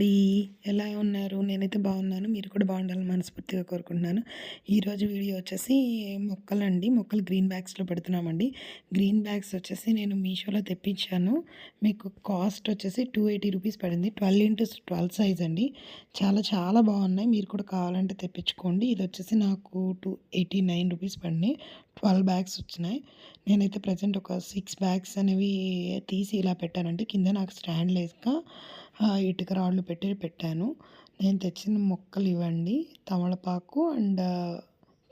D ఎలా ఉన్నారు? నేనైతే బాగున్నాను. మీరు కూడా బాగుండాలని మనస్ఫూర్తిగా కోరుకుంటున్నాను. ఈరోజు వీడియో వచ్చేసి మొక్కలండి. మొక్కలు గ్రీన్ బ్యాగ్స్లో పెడుతున్నామండి. గ్రీన్ బ్యాగ్స్ వచ్చేసి నేను మీషోలో తెప్పించాను. మీకు కాస్ట్ వచ్చేసి టూ ఎయిటీ రూపీస్ పడింది. ట్వెల్వ్ ఇంటూ ట్వెల్వ్ సైజ్ అండి. చాలా చాలా బాగున్నాయి. మీరు కూడా కావాలంటే తెప్పించుకోండి. ఇది వచ్చేసి నాకు టూ ఎయిటీ నైన్ రూపీస్ పడినాయి ట్వెల్వ్ బ్యాగ్స్ వచ్చినాయి. నేనైతే ప్రజెంట్ ఒక సిక్స్ బ్యాగ్స్ అనేవి తీసి ఇలా పెట్టానండి. కింద నాకు స్టాండ్ లేక ఇటుక రాళ్ళు పెట్టి పెట్టాను. నేను తెచ్చిన మొక్కలు ఇవ్వండి. తమలపాకు అండ్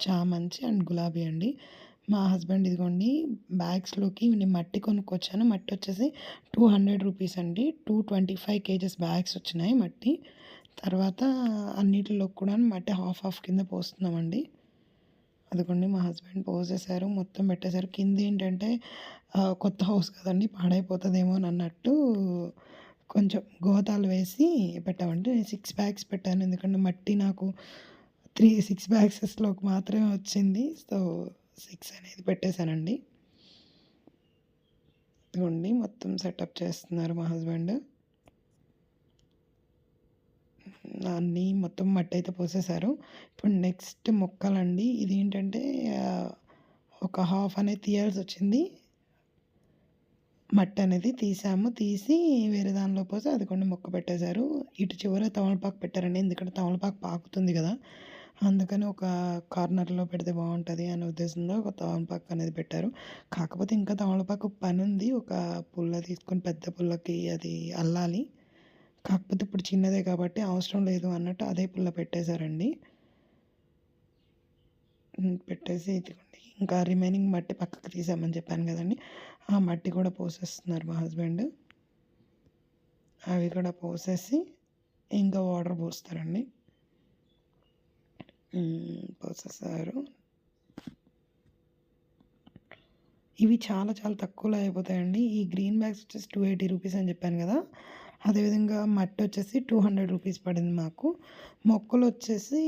చామంతి అండ్ గులాబీ అండి. మా హస్బెండ్ ఇదిగోండి బ్యాగ్స్లోకి నేను మట్టి కొనుక్కొచ్చాను. మట్టి వచ్చేసి టూ హండ్రెడ్ రూపీస్ అండి. Two twenty five KGs bags వచ్చినాయి మట్టి. తర్వాత అన్నిటిలో కూడా మట్టి హాఫ్ హాఫ్ కింద పోస్తున్నామండి. అదిగోండి మా హస్బెండ్ పోసేసారు మొత్తం పెట్టేశారు. కింద ఏంటంటే కొత్త హౌస్ కదండి పాడైపోతుందేమో అని అన్నట్టు కొంచెం గోతాలు వేసి పెట్టామంటే సిక్స్ బ్యాగ్స్ పెట్టాను. ఎందుకంటే మట్టి నాకు త్రీ సిక్స్ బ్యాగ్సెస్లోకి మాత్రమే వచ్చింది. సో సిక్స్ అనేది పెట్టేశానండి. ఇదిగోండి మొత్తం సెటప్ చేస్తున్నారు మా హస్బెండ్ అన్నీ మొత్తం మట్టి అయితే పోసేశారు. ఇప్పుడు నెక్స్ట్ మొక్కలండి. ఇది ఏంటంటే ఒక హాఫ్ అనేది తీయాల్సి వచ్చింది. మట్టి అనేది తీసాము. తీసి వేరే దానిలో పోసి అది కొన్ని మొక్క పెట్టేశారు. ఇటు చివర తమలపాకు పెట్టారండి. ఎందుకంటే తమలపాకు పాకుతుంది కదా. అందుకని ఒక కార్నర్లో పెడితే బాగుంటుంది అనే ఉద్దేశంలో ఒక తమలపాకు అనేది పెట్టారు. కాకపోతే ఇంకా తమలపాకు పని ఉంది ఒక పుల్ల తీసుకొని పెద్ద పుల్లకి అది అల్లాలి. కాకపోతే ఇప్పుడు చిన్నదే కాబట్టి అవసరం లేదు అన్నట్టు అదే పుల్ల పెట్టేశారండి. పెట్టేసి ఇదిగోండి. ఇంకా రిమైనింగ్ మట్టి పక్కకు తీసామని చెప్పాను కదండి. ఆ మట్టి కూడా పోసేస్తున్నారు మా హస్బెండ్ అవి కూడా పోసేసి ఇంకా వాటర్ పోస్తారండి. పోసేసారు. ఇవి చాలా చాలా తక్కువలో అయిపోతాయండి. ఈ గ్రీన్ బ్యాగ్స్ వచ్చేసి టూ ఎయిటీ రూపీస్ అని చెప్పాను కదా. అదేవిధంగా మట్టి వచ్చేసి టూ హండ్రెడ్ రూపీస్ పడింది మాకు. మొక్కలు వచ్చేసి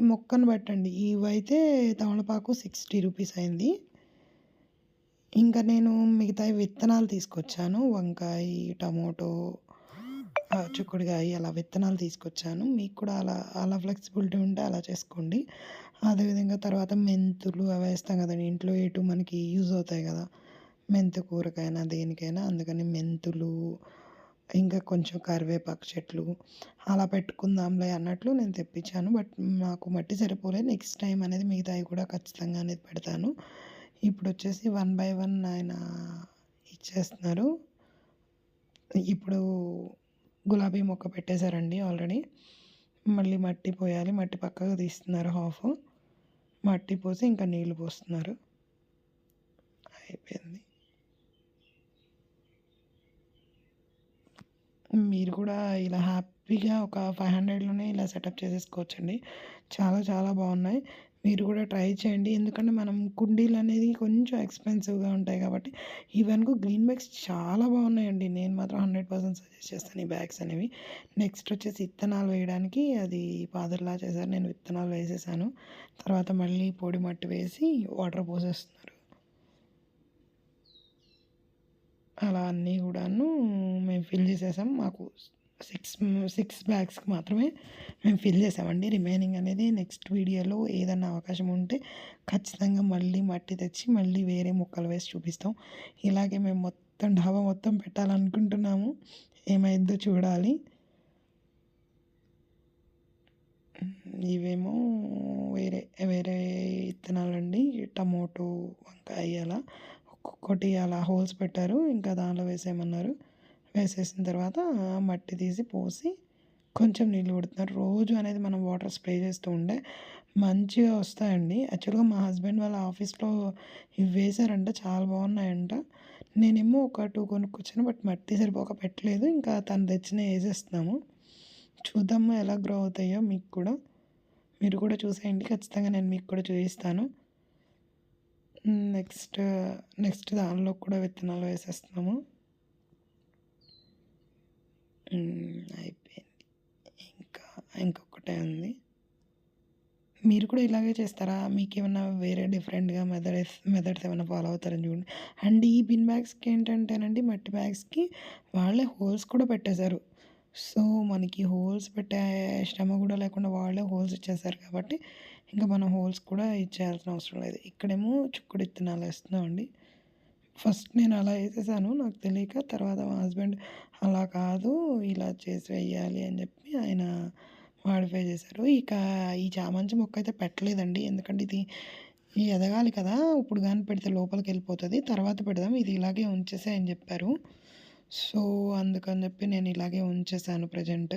మొక్కను బట్టండి. ఇవైతే తమలపాకు సిక్స్టీ రూపీస్ అయింది. ఇంకా నేను మిగతా విత్తనాలు తీసుకొచ్చాను. వంకాయ టమోటో చిక్కుడుకాయ అలా విత్తనాలు తీసుకొచ్చాను. మీకు కూడా అలా అలా ఫ్లెక్సిబిలిటీ ఉంటే అలా చేసుకోండి. అదేవిధంగా తర్వాత మెంతులు అవి వేస్తాం కదండి. ఇంట్లో ఎటు మనకి యూజ్ అవుతాయి కదా. మెంతు కూరకైనా దేనికైనా. అందుకని మెంతులు ఇంకా కొంచెం కరివేపాకు చెట్లు అలా పెట్టుకుందాంలే అన్నట్లు నేను తెప్పించాను. బట్ నాకు మట్టి సరిపోలేదు. నెక్స్ట్ టైం అనేది మిగతావి కూడా ఖచ్చితంగా అనేది పెడతాను. ఇప్పుడు వచ్చేసి వన్ బై వన్ ఆయన ఇచ్చేస్తున్నారు. ఇప్పుడు గులాబీ మొక్క పెట్టేశారండి ఆల్రెడీ. మళ్ళీ మట్టి పోయాలి. మట్టి పక్కకు తీస్తున్నారు హాఫ్. మట్టి పోసి ఇంకా నీళ్ళు పోస్తున్నారు. అయిపోయింది. మీరు కూడా ఇలా హ్యాపీగా ఒక ఫైవ్ హండ్రెడ్లోనే ఇలా సెటప్ చేసేసుకోవచ్చండి. చాలా చాలా బాగున్నాయి. మీరు కూడా ట్రై చేయండి. ఎందుకంటే మనం కుండీలు అనేది కొంచెం ఎక్స్పెన్సివ్గా ఉంటాయి కాబట్టి ఈవెన్కు గ్రీన్ బ్యాగ్స్ చాలా బాగున్నాయండి. నేను మాత్రం హండ్రెడ్ పర్సెంట్ సజెస్ట్ చేస్తాను ఈ బ్యాగ్స్ అనేవి. నెక్స్ట్ వచ్చేసి విత్తనాలు వేయడానికి అది పాదర్లా చేశారు. నేను విత్తనాలు వేసేసాను. తర్వాత మళ్ళీ పొడి మట్టి వేసి వాటర్ పోసేస్తున్నారు. అలా అన్నీ కూడాను మేము ఫిల్ చేసేసాం. మాకు సిక్స్ సిక్స్ బ్యాగ్స్కి మాత్రమే మేము ఫిల్ చేసామండి. రిమైనింగ్ అనేది నెక్స్ట్ వీడియోలో ఏదన్నా అవకాశం ఉంటే ఖచ్చితంగా మళ్ళీ మట్టి తెచ్చి మళ్ళీ వేరే మొక్కలు వేసి చూపిస్తాం. ఇలాగే మేము మొత్తం డాబా మొత్తం పెట్టాలనుకుంటున్నాము. ఏమైందో చూడాలి. ఇవేమో వేరే వేరే విత్తనాలండి టమోటో వంకాయ అలా. ఒకటి అలా హోల్స్ పెట్టారు. ఇంకా దానిలో వేసేయమన్నారు. వేసేసిన తర్వాత మట్టి తీసి పోసి కొంచెం నీళ్ళు కొడుతున్నారు. రోజు అనేది మనం వాటర్ స్ప్రే చేస్తూ ఉండే మంచిగా వస్తాయండి. యాక్చువల్గా మా హస్బెండ్ వాళ్ళ ఆఫీస్లో ఇవి వేశారంట. చాలా బాగున్నాయంట. నేనేమో ఒక టూ కొనుక్కొచ్చాను బట్ మట్టి సరిపోక పెట్టలేదు. ఇంకా తను తెచ్చిన వేసేస్తున్నాము. చూద్దాము ఎలా గ్రో అవుతాయో మీకు కూడా. మీరు కూడా చూసేయండి. ఖచ్చితంగా నేను మీకు కూడా చూపిస్తాను. నెక్స్ట్ నెక్స్ట్ దానిలో కూడా విత్తనాలు వేసేస్తున్నాము. అయిపోయింది. ఇంకా ఇంకొకటే ఉంది. మీరు కూడా ఇలాగే చేస్తారా? మీకు ఏమైనా వేరే డిఫరెంట్గా మెథడ్స్ మెథడ్స్ ఏమైనా ఫాలో అవుతారని చూడండి. అండ్ ఈ బిన్ బ్యాగ్స్కి ఏంటంటేనండి మట్టి బ్యాగ్స్కి వాళ్ళే హోల్స్ కూడా పెట్టేశారు. సో మనకి హోల్స్ పెట్టే శ్రమ కూడా లేకుండా వాళ్ళే హోల్స్ ఇచ్చేసారు కాబట్టి ఇంకా మనం హోల్స్ కూడా ఇచ్చేయాల్సిన అవసరం లేదు. ఇక్కడేమో చుక్కుడు ఇత్తనాలు వేస్తున్నామండి. ఫస్ట్ నేను అలా వేసేసాను. నాకు తెలియక తర్వాత మా హస్బెండ్ అలా కాదు ఇలా చేసి వేయాలి అని చెప్పి ఆయన మాడిఫై చేశారు. ఇక ఈ చామంతి మొక్క అయితే పెట్టలేదండి. ఎందుకంటే ఇది ఇది ఎదగాలి కదా. ఇప్పుడు కానీ పెడితే లోపలికి వెళ్ళిపోతుంది. తర్వాత పెడదాం. ఇది ఇలాగే ఉంచేసే అని చెప్పారు. సో అందుకని చెప్పి నేను ఇలాగే ఉంచేసాను ప్రజెంట్.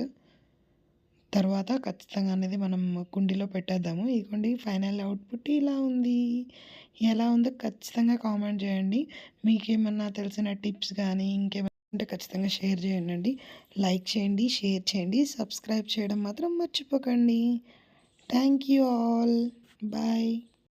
తర్వాత ఖచ్చితంగా అనేది మనం కుండీలో పెట్టేద్దాము. ఇదిగోండి ఫైనల్ అవుట్పుట్ ఇలా ఉంది. ఎలా ఉందో ఖచ్చితంగా కామెంట్ చేయండి. మీకేమన్నా తెలిసిన టిప్స్ కానీ ఇంకేమైనా ఉంటే ఖచ్చితంగా షేర్ చేయండి లైక్ చేయండి షేర్ చేయండి. సబ్స్క్రైబ్ చేయడం మాత్రం మర్చిపోకండి. Thank you all. బాయ్.